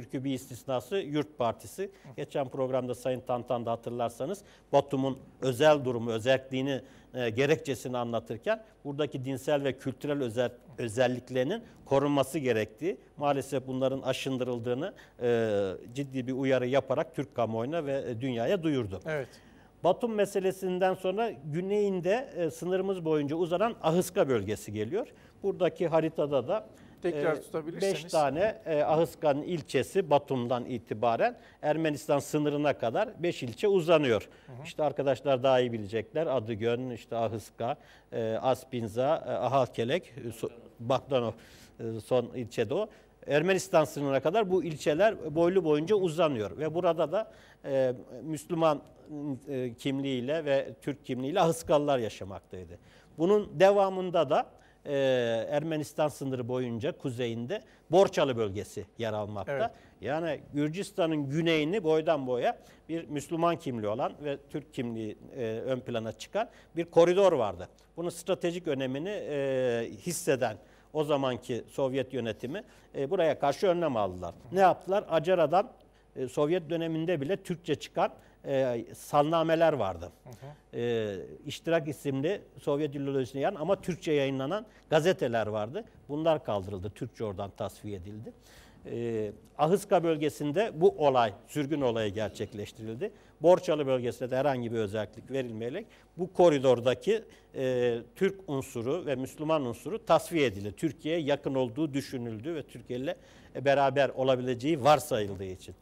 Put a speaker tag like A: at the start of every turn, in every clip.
A: şükür bir istisnası Yurt Partisi. Geçen programda Sayın Tantan da hatırlarsanız Batum'un özel durumu, özelliğini, e, gerekçesini anlatırken buradaki dinsel ve kültürel özel, özelliklerinin korunması gerektiği, maalesef bunların aşındırıldığını e, ciddi bir uyarı yaparak Türk kamuoyuna ve e, dünyaya duyurdu.
B: Evet.
A: Batum meselesinden sonra güneyinde e, sınırımız boyunca uzanan Ahıska bölgesi geliyor. Buradaki haritada da
B: Tekrar tutabilirseniz.
A: 5 tane e, Ahıska'nın ilçesi Batum'dan itibaren Ermenistan sınırına kadar 5 ilçe uzanıyor. İşte arkadaşlar daha iyi bilecekler. Adıgön, işte Ahıska, e, Aspinza, e, Ahalkelek, e, so, Bakdanov e, son ilçede o. Ermenistan sınırına kadar bu ilçeler boylu boyunca uzanıyor ve burada da e, Müslüman e, kimliğiyle ve Türk kimliğiyle Ahıskalılar yaşamaktaydı. Bunun devamında da e, Ermenistan sınırı boyunca kuzeyinde Borçalı bölgesi yer almakta.
B: Evet.
A: Yani Gürcistan'ın güneyini boydan boya bir Müslüman kimliği olan ve Türk kimliği e, ön plana çıkan bir koridor vardı. Bunun stratejik önemini e, hisseden o zamanki Sovyet yönetimi e, buraya karşı önlem aldılar. Ne yaptılar? Acara'dan e, Sovyet döneminde bile Türkçe çıkan e, salnameler vardı. E, İştirak isimli Sovyet ideolojisine yan ama Türkçe yayınlanan gazeteler vardı. Bunlar kaldırıldı. Türkçe oradan tasfiye edildi. E, Ahıska bölgesinde bu olay, sürgün olayı gerçekleştirildi. Borçalı bölgesinde de herhangi bir özellik verilmeyerek bu koridordaki e, Türk unsuru ve Müslüman unsuru tasfiye edildi. Türkiye'ye yakın olduğu düşünüldü ve Türkiye ile beraber olabileceği varsayıldığı için.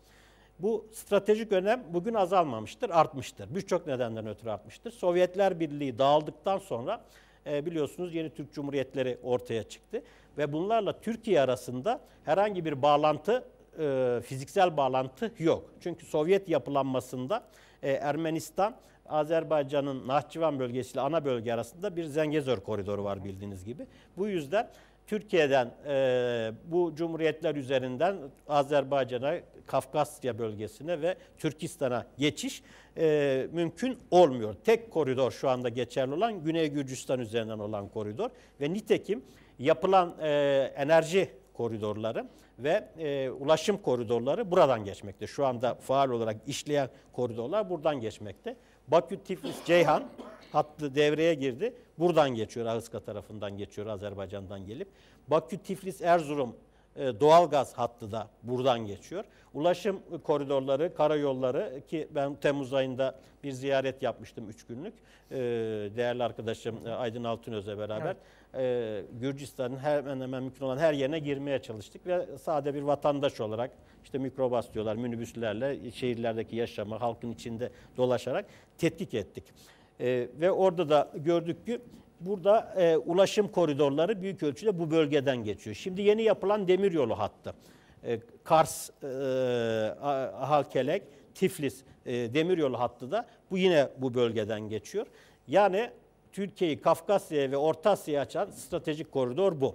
A: Bu stratejik önem bugün azalmamıştır, artmıştır. Birçok nedenden ötürü artmıştır. Sovyetler Birliği dağıldıktan sonra e, biliyorsunuz yeni Türk Cumhuriyetleri ortaya çıktı. Ve bunlarla Türkiye arasında herhangi bir bağlantı, e, fiziksel bağlantı yok. Çünkü Sovyet yapılanmasında e, Ermenistan, Azerbaycan'ın Nahçıvan bölgesiyle ana bölge arasında bir Zengezur koridoru var bildiğiniz gibi. Bu yüzden Türkiye'den e, bu cumhuriyetler üzerinden Azerbaycan'a, Kafkasya bölgesine ve Türkistan'a geçiş e, mümkün olmuyor. Tek koridor şu anda geçerli olan Güney Gürcistan üzerinden olan koridor ve nitekim yapılan e, enerji koridorları ve e, ulaşım koridorları buradan geçmekte. Şu anda faal olarak işleyen koridorlar buradan geçmekte. Bakü, Tiflis, Ceyhan hattı devreye girdi. Buradan geçiyor, Ahıska tarafından geçiyor, Azerbaycan'dan gelip. Bakü, Tiflis, Erzurum e, doğalgaz hattı da buradan geçiyor. Ulaşım koridorları, karayolları ki ben Temmuz ayında bir ziyaret yapmıştım 3 günlük. E, değerli arkadaşım e, Aydın Altınöz'le beraber e, Gürcistan'ın hemen hemen mümkün olan her yerine girmeye çalıştık ve sade bir vatandaş olarak işte mikrobas diyorlar minibüslerle şehirlerdeki yaşamı halkın içinde dolaşarak tetkik ettik. E, ve orada da gördük ki burada e, ulaşım koridorları büyük ölçüde bu bölgeden geçiyor. Şimdi yeni yapılan demiryolu hattı. E, Kars, e, Halkelek, Tiflis e, demiryolu hattı da bu yine bu bölgeden geçiyor. Yani Türkiye'yi Kafkasya'ya ve Orta Asya'ya açan stratejik koridor bu.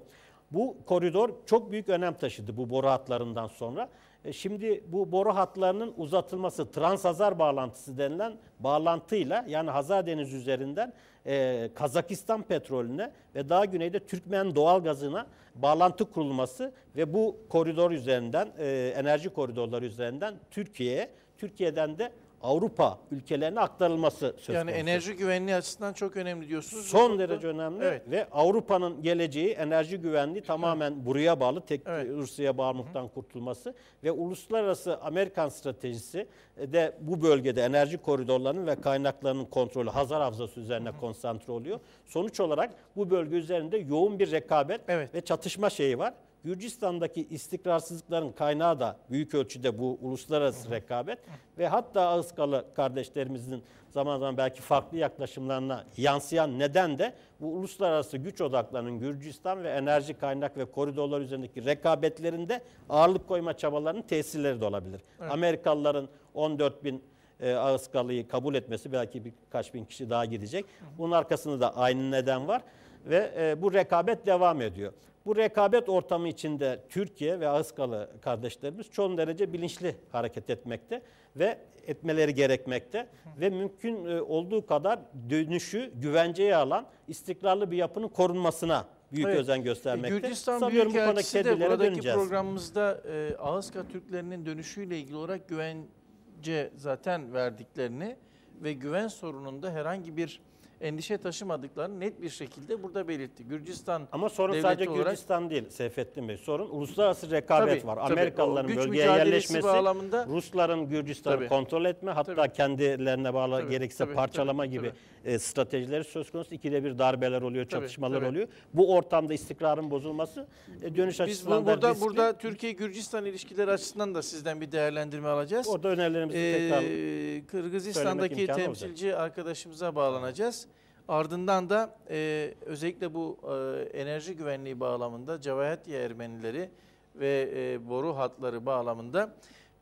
A: Bu koridor çok büyük önem taşıdı bu boru hatlarından sonra. E, Şimdi bu boru hatlarının uzatılması, Transhazar bağlantısı denilen bağlantıyla yani Hazar Denizi üzerinden e, Kazakistan petrolüne ve daha güneyde Türkmen doğal gazına bağlantı kurulması ve bu koridor üzerinden, e, enerji koridorları üzerinden Türkiye'ye, Türkiye'den de Avrupa ülkelerine aktarılması söz
B: Yani
A: konusu.
B: enerji güvenliği açısından çok önemli diyorsunuz.
A: Son derece önemli
B: Evet.
A: ve Avrupa'nın geleceği enerji güvenliği tamamen buraya bağlı. Tek
B: Evet.
A: Rusya'ya bağımlılıktan kurtulması ve uluslararası Amerikan stratejisi de bu bölgede enerji koridorlarının ve kaynaklarının kontrolü Hazar Havzası üzerine konsantre oluyor. Sonuç olarak bu bölge üzerinde yoğun bir rekabet
B: Evet.
A: ve çatışma şeyi var. Gürcistan'daki istikrarsızlıkların kaynağı da büyük ölçüde bu uluslararası rekabet ve hatta Ağızkalı kardeşlerimizin zaman zaman belki farklı yaklaşımlarına yansıyan neden de bu uluslararası güç odaklarının Gürcistan ve enerji kaynak ve koridorlar üzerindeki rekabetlerinde ağırlık koyma çabalarının tesirleri de olabilir. Amerikalıların 14 bin e, Ağızkalı'yı kabul etmesi belki birkaç bin kişi daha gidecek. Bunun arkasında da aynı neden var ve e, bu rekabet devam ediyor. Bu rekabet ortamı içinde Türkiye ve Ağızkalı kardeşlerimiz çok derece bilinçli hareket etmekte ve etmeleri gerekmekte ve mümkün e, olduğu kadar dönüşü güvenceye alan istikrarlı bir yapının korunmasına büyük
B: Evet.
A: özen göstermekte.
B: Gürcistan
A: Sanıyorum bu
B: Büyükelçisi de buradaki
A: döneceğiz.
B: programımızda e, Ağızka Türklerinin dönüşüyle ilgili olarak güvence zaten verdiklerini ve güven sorununda herhangi bir endişe taşımadıklarını net bir şekilde burada belirtti. Gürcistan
A: Ama sorun sadece
B: olarak-
A: Gürcistan değil Seyfettin Bey. Sorun uluslararası rekabet
B: Tabii,
A: var.
B: tabii.
A: Amerikalıların bölgeye yerleşmesi,
B: bağlamında-
A: Rusların Gürcistan'ı
B: Tabii.
A: kontrol etme, hatta
B: Tabii.
A: kendilerine bağlı
B: Tabii,
A: gerekse
B: tabii,
A: parçalama
B: tabii,
A: gibi e, stratejileri söz konusu. İkide bir darbeler oluyor,
B: Tabii,
A: çatışmalar
B: tabii.
A: oluyor. Bu ortamda istikrarın bozulması e, dönüş
B: biz bu,
A: açısından da
B: burada
A: riskli.
B: burada Türkiye Gürcistan ilişkileri açısından da sizden bir değerlendirme alacağız.
A: Orada önerilerimizi tekrar
B: Ee, Kırgızistan'daki
A: söylemek imkanı
B: temsilci arkadaşımıza bağlanacağız. Ardından da e, özellikle bu e, enerji güvenliği bağlamında Cevahetiye Ermenileri ve e, boru hatları bağlamında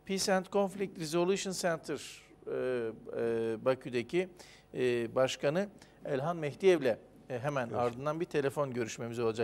B: Peace and Conflict Resolution Center e, e, Bakü'deki e, başkanı Elhan Mehdiyev'le e, hemen ardından bir telefon görüşmemiz olacak.